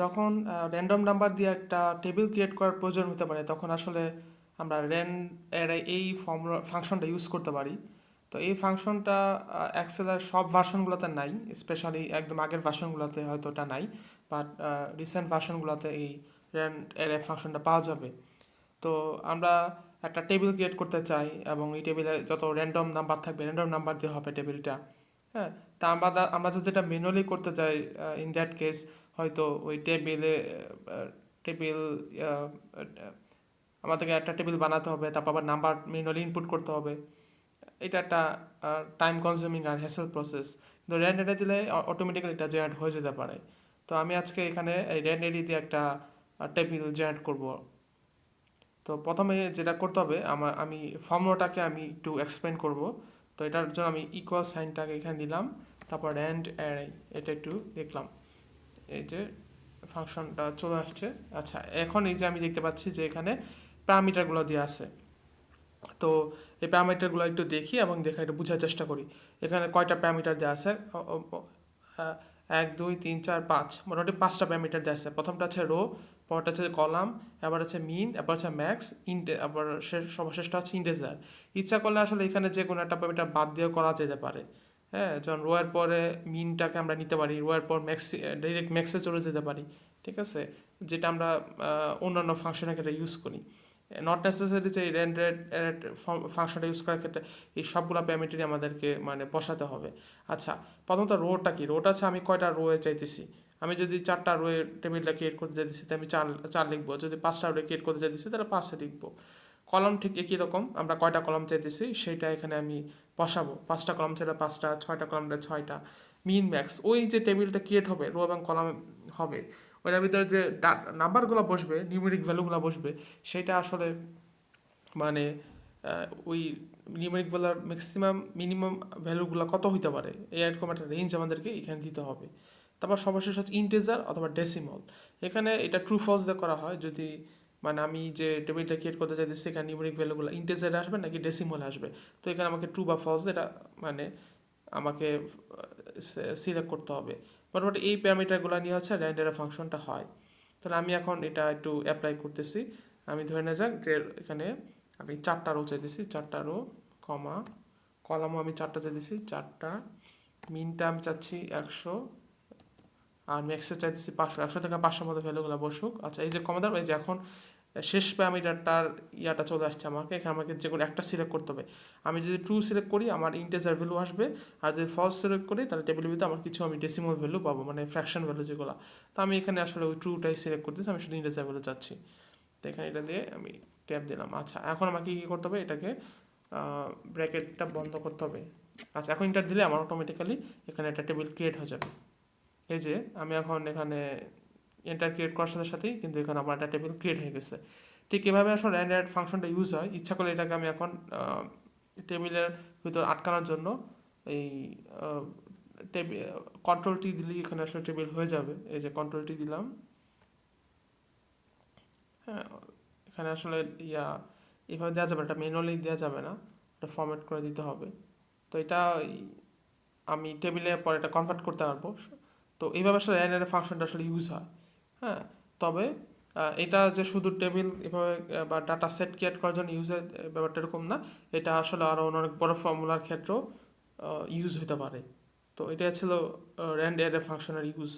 যখন random number দিয়ে একটা টেবিল ক্রিয়েট করার প্রয়োজন হতে পারে, তখন আসলে আমরা র্যান এই ফর্ম ফাংশনটা ইউজ করতে পারি। তো এই ফাংশনটা এক্সেলের সব ভার্সনগুলোতে নাই স্পেশালি একদম আগের ভার্সনগুলোতে হয়তো ওটা নাই বাট রিসেন্ট ভার্সনগুলোতে এই র্যান এর ফাংশনটা পাওয়া যাবে। তো আমরা একটা টেবিল ক্রিয়েট করতে চাই, এবং এই টেবিলে যত র্যান্ডম নাম্বার থাকবে র্যান্ডম নাম্বার দিয়ে হবে টেবিলটা হ্যাঁ তা আমরা আমরা যদি এটা ম্যানুয়ালি করতে চাই ইন দ্যাট কেস হয়তো ওই টেবিলে টেবিল আমাদেরকে একটা টেবিল বানাতে হবে, তারপর আবার নাম্বার ম্যানুয়ালি ইনপুট করতে হবে। এটা একটা টাইম কনজিউমিং আর হ্যাসেল প্রসেস কিন্তু র্যান্ড এডে দিলে অটোমেটিক্যালি এটা জেনারেট হয়ে যেতে পারে। তো আমি আজকে এখানে এই র্যান্ড এডি দিয়ে একটা টেবিল জেনারেট করব। তো প্রথমে যেটা করতে হবে আমার আমি ফর্মুলাটাকে আমি একটু এক্সপ্লেন করব। তো এটার জন্য আমি ইকুয়াল সাইনটাকে এখানে দিলাম। তারপর র্যান্ড অ্যারে এটা একটু দেখলাম। এই যে ফাংশনটা চলে আসছে। আচ্ছা এখন এই যে আমি দেখতে পাচ্ছি যে এখানে প্যারামিটারগুলো দিয়ে আছে। তো এই প্যারামিটারগুলো একটু দেখি এবং দেখা একটু বোঝার চেষ্টা করি। এখানে কয়টা প্যারামিটার দেওয়া আছে? এক, দুই, তিন, চার, পাঁচ। মোটামুটি পাঁচটা প্যারামিটার দেওয়া আছে। প্রথমটা আছে রো, পরটা হচ্ছে কলাম, এবার হচ্ছে মিন, এবার হচ্ছে ম্যাক্স, ইন্টে আবার সর্বশেষটা হচ্ছে ইন্ডেজার ইচ্ছা করলে আসলে এখানে যে কোনো একটা প্যারামিটার বাদ দিয়েও করা যেতে পারে। হ্যাঁ যখন রোয়ার পরে মিনটাকে আমরা নিতে পারি, রোয়ার পর ম্যাক্সি ডাইরেক্ট ম্যাক্সে চলে যেতে পারি, ঠিক আছে? যেটা আমরা অন্যান্য ফাংশনের ক্ষেত্রে ইউজ করি। নট নেসেসারি যে রেন্ডেড ফাংশনটা ইউজ করার ক্ষেত্রে এই সবগুলো প্যারামিটারই আমাদেরকে মানে বসাতে হবে। আচ্ছা প্রথমত রোটা কি? রোটা আছে আমি কয়টা রোয়ে চাইতেছি? আমি যদি চারটা রোয়ে টেবিলটা ক্রিয়েট করতে চাইতেছি, তাহলে আমি চার চার লিখব। যদি পাঁচটা রোয়ে ক্রিয়েট করতে চাইতেছি, তাহলে পাঁচটা লিখব। কলম ঠিক একই রকম, আমরা কয়টা কলম চাইতেছি সেটা এখানে আমি বসাবো। পাঁচটা কলম চাইলে পাঁচটা, ছয়টা কলমটা ছয়টা, মিন ম্যাক্স। ওই যে টেবিলটা ক্রিয়েট হবে রো এবং কলম হবে, ওইটার ভিতরে যে নাম্বারগুলো বসবে নিউমেরিক ভ্যালুগুলো বসবে, সেটা আসলে মানে ওই নিউমেরিক ভ্যালুর ম্যাক্সিমাম মিনিমাম ভ্যালুগুলো কত হইতে পারে, এই এরকম একটা রেঞ্জ আমাদেরকে এখানে দিতে হবে। তারপর সর্বশেষ হচ্ছে ইন্টেজার অথবা ডেসিমল এখানে এটা ট্রু ফলস দিয়ে করা হয়, যদি মানে আমি যে টেবিলটা ক্রিয়েট করতে চাইতেছি সেখানে নিউমেরিক ভ্যালুগুলো ইন্টেজারে আসবে নাকি ডেসিমলে আসবে? তো এখানে আমাকে ট্রু বা ফলস এটা মানে আমাকে সিলেক্ট করতে হবে। মোটামুটি এই প্যারামিটারগুলো নিয়ে হচ্ছে র্যান্ডের ফাংশনটা হয়। তাহলে আমি এখন এটা একটু অ্যাপ্লাই করতেছি। আমি ধরে নেওয়া যাক যে এখানে আমি চারটা রো চাইতেছি। চারটা রো কমা কলামও আমি চারটা চাইতেছি। চারটা মিনটা আমি চাচ্ছি একশো আর ম্যাক্সে চাইতেছি পাঁচশো, একশো থেকে পাঁচশোর মধ্যে ভ্যালুগুলো বসুক। আচ্ছা এই যে কমাদার এই যে এখন শেষ প্যারামিটারটার ইয়াটা চলে আসছে আমাকে, এখানে আমাকে যে কোনো একটা সিলেক্ট করতে হবে। আমি যদি ট্রু সিলেক্ট করি, আমার ইন্টেজার ভ্যালু আসবে, আর যদি ফলস সিলেক্ট করি, তাহলে টেবিলের ভিতরে আমার কিছু আমি ডেসিমাল ভ্যালু পাবো মানে ফ্র্যাকশন ভ্যালু যেগুলো। তো আমি এখানে আসলে ওই ট্রুটাই সিলেক্ট করতেছি, আমি শুধু ইন্টেজার ভ্যালু চাচ্ছি। তো এখানে এটা দিয়ে আমি ট্যাপ দিলাম। আচ্ছা এখন আমাকে কী করতে হবে? এটাকে ব্র্যাকেটটা বন্ধ করতে হবে। আচ্ছা এখন ইন্টার দিলে আমার অটোমেটিক্যালি এখানে একটা টেবিল ক্রিয়েট হয়ে যাবে। এই যে, আমি এখন এখানে এন্টার ক্রিয়েট করার সাথে সাথেই কিন্তু এখানে আমার একটা টেবিল ক্রিয়েট হয়ে গেছে। ঠিক এভাবে আসলে র্যান্ড ফাংশনটা ইউজ হয়। ইচ্ছা করলে এটাকে আমি এখন টেবিলের ভিতর আটকানোর জন্য এই টেবিল কন্ট্রোলটি দিলেই এখানে আসলে টেবিল হয়ে যাবে। এই যে কন্ট্রোলটি দিলাম। হ্যাঁ এখানে আসলে ইয়া, এভাবে দেওয়া যাবে এটা ম্যানুয়ালি দেওয়া যাবে না। এটা ফর্ম্যাট করে দিতে হবে। তো এটা আমি টেবিলে পরে এটা কনভার্ট করতে পারব। তো এইভাবে আসলে র্যান্ড ফাংশনটা আসলে ইউজ হয়। হ্যাঁ? তবে এটা যে শুধু টেবিল এভাবে বা ডাটা সেট ক্রিয়েট করার জন্য ইউজের ব্যাপারটা এরকম না। এটা আসলে আরও অনেক বড় ফর্মুলার ক্ষেত্রেও ইউজ হতে পারে। তো এটা ছিল র্যান্ড এর ফাংশনের ইউজ